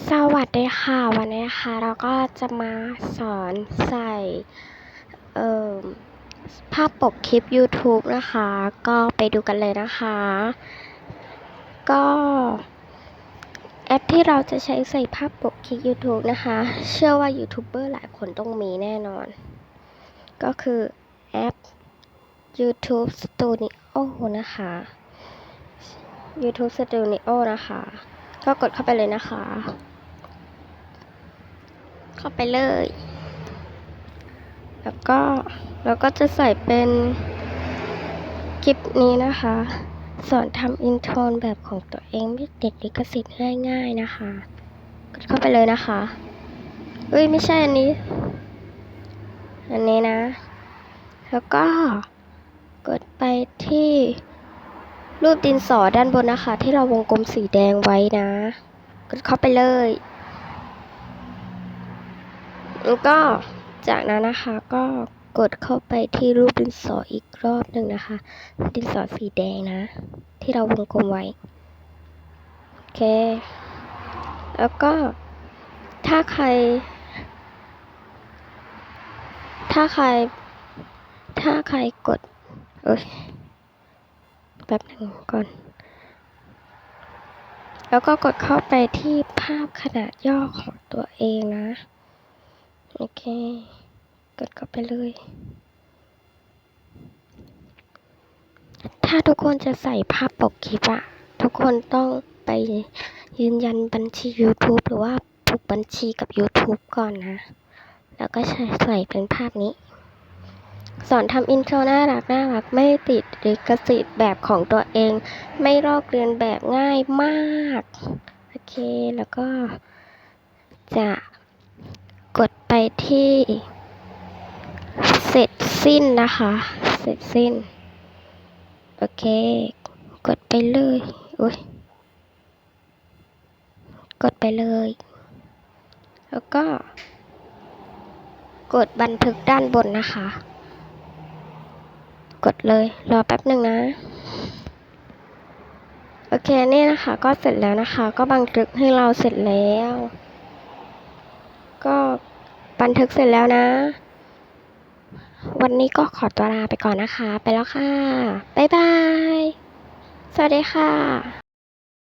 สวัสดีค่ะ วันนี้นะคะเราก็จะมาสอนใส่เอ่อภาพปกคลิป YouTube นะคะ ก็ไปดูกันเลยนะคะ ก็แอปที่เราจะใช้ใส่ภาพปกคลิป YouTube นะคะ เชื่อว่ายูทูบเบอร์หลายคนต้องมีแน่นอน ก็คือแอป YouTube Studio นะคะ YouTube Studio นะคะ ก็กดเข้าไปเลยนะคะ เข้าไปเลย แล้วก็เราก็จะใส่เป็นคลิปนี้นะคะ สอนทำอินโทรแบบของตัวเองไม่ติดลิขสิทธิ์ง่ายๆนะคะ กดเข้าไปเลยนะคะเอ้ยไม่ใช่อันนี้ อันนี้นะ แล้วก็กดไปที่ รูปดินสอด้านบนนะคะ ที่เราวงกลมสีแดงไว้นะกดเข้าไปเลยแล้วก็จากนั้นนะคะก็กดเข้าไปที่รูปดินสออีกรอบหนึ่งนะคะ ดินสอสีแดงนะ ที่เราวงกลมไว้โอเค แล้วก็ถ้าใคร ถ้าใคร ถ้าใครกดเอ้ยแป๊บหนึ่งก่อน แล้วก็กดเข้าไปที่ภาพขนาดย่อของตัวเองนะ โอเค กดเข้าไปเลย ถ้าทุกคนจะใส่ภาพปกคลิปอะทุกคนต้องไปยืนยันบัญชี YouTube หรือว่าผูกบัญชีกับ YouTube ก่อนนะ แล้วก็ใช้ใส่เป็นภาพนี้ สอนทำอินโทรน่ารักน่ารักไม่ติดลิขสิทธิ์แบบของตัวเอง ไม่ลอกเรียนแบบง่ายมาก โอเค แล้วก็จะกดไปที่ เสร็จสิ้นนะคะ เสร็จสิ้น โอเค กดไปเลยอุ้ยกดไปเลย แล้วก็ กดบันทึกด้านบนนะคะ กดเลย รอแป๊บหนึ่งนะ โอเคนี่นะคะ ก็เสร็จแล้วนะคะ ก็บันทึกให้เราเสร็จแล้ว ก็บันทึกเสร็จแล้วนะ วันนี้ก็ขอตัวลาไปก่อนนะคะ ไปแล้วค่ะ บ๊ายบาย สวัสดีค่ะ